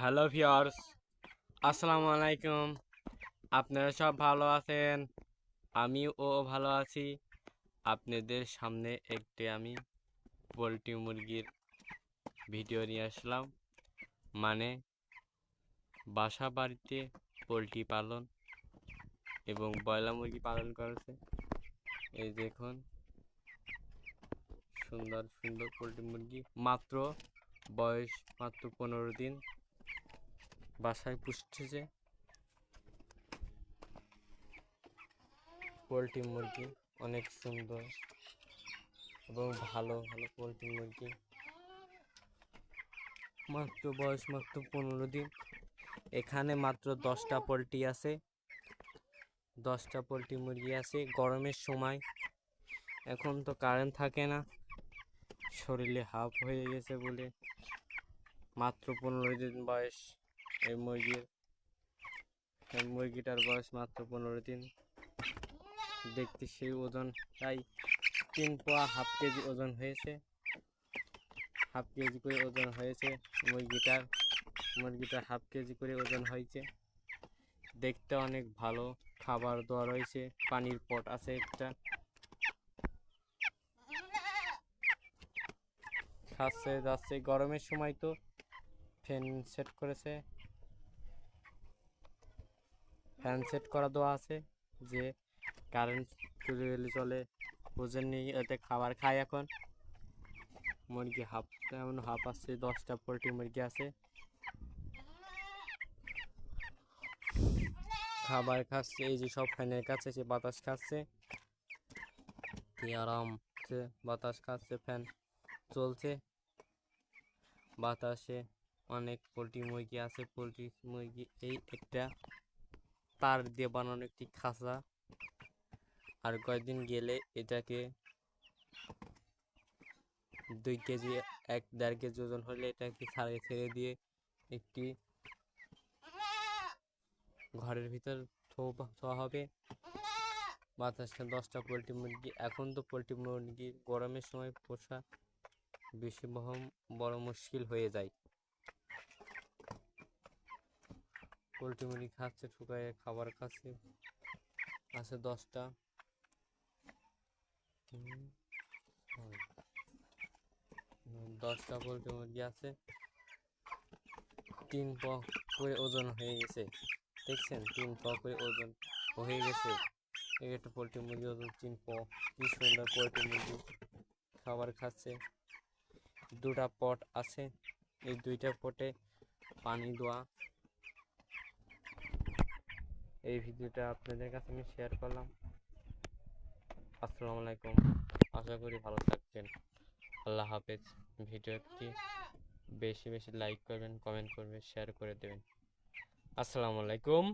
Hello viewers আসসালামু আলাইকুম। আপনারা সব ভালো আছেন? আমিও ভালো আছি। আপনাদের সামনে একটি আমি পোলট্রি মুরগির ভিডিও নিয়ে আসলাম। মানে বাসা বাড়িতে পোলট্রি পালন এবং ব্রয়লার মুরগি পালন করেছে। এই দেখুন, সুন্দর সুন্দর পোলট্রি মুরগি। মাত্র বয়স মাত্র পনেরো দিন। বাসায় পুষতেছে পোলট্রি মুরগি অনেক সুন্দর এবং ভালো ভালো পোলট্রি মুরগি। মাত্র বয়স মাত্র পনেরো দিন। এখানে মাত্র দশটা পোলট্রি আছে। দশটা পোলট্রি মুরগি আছে গরমের সময়। এখন তো কারেন্ট থাকে না। শরীরে হাফ হয়ে গেছে বলে। মাত্র পনেরো দিন বয়স। এই মুরগির মুরগিটার বয়স মাত্র পনেরো দিন। দেখতে সেই ওজন, তাই তিন পোয়া হাফ কেজি ওজন হয়েছে। হাফ কেজি করে ওজন হয়েছে মুরগিটার মুরগিটার হাফ কেজি করে ওজন হয়েছে। দেখতে অনেক ভালো, খাবার দেওয়া রয়েছে, পানির পট আছে একটা। খাচ্ছে, যাচ্ছে, গরমের সময় তো ফ্যান সেট করেছে। ফ্যান সেট করা দেওয়া আছে যে কারেন্ট চলে গেলে চলে, ওজন নিয়ে এতে খাবার খায় এখন। মুরগি হাফ, এমন হাফ আছে, দশটা পোলট্রি মুরগি আছে। খাবার খাচ্ছে, এই যে সব ফ্যানের কাছে সে বাতাস খাচ্ছে। কি আরাম বাতাস খাচ্ছে, ফ্যান চলছে। বাতাসে অনেক পোলট্রি মুরগি আছে, পোলট্রি মুরগি এই একটা তার দিয়ে বানানো একটি খাঁচা। আর কয়েকদিন গেলে এটাকে দুই কেজি, এক দেড় কেজি ওজন হলে এটাকে ছাড়িয়ে ছেড়ে দিয়ে একটি ঘরের ভিতর থোয়া হবে। বাতাসে দশটা পোলট্রি মুরগি, এখন তো পোলট্রি মুরগি গরমের সময় পোষা বেশি বড় মুশকিল হয়ে যায়। পোলট্রি মুরগি খাচ্ছে, ঠুকায় খাবার খাচ্ছে। আছে দশটা। দশটা পোলট্রি মুরগি আছে। তিন প করে ওজন হয়ে গেছে। দেখছেন? তিন প করে ওজন হয়ে গেছে। একটা পোলট্রি মুরগি ওজন তিন প। কি সুন্দর পোলট্রি মুরগি খাবার খাচ্ছে। দুটা পট আছে। এই দুইটা পটে পানি দেওয়া। এই ভিডিওটা আপনাদের কাছে আমি শেয়ার করলাম। আসসালামু আলাইকুম। আশা করি ভালো থাকবেন। আল্লাহ হাফেজ। ভিডিওটি বেশি বেশি লাইক করবেন কমেন্ট করবেন শেয়ার করে দেবেন। আসসালামু আলাইকুম।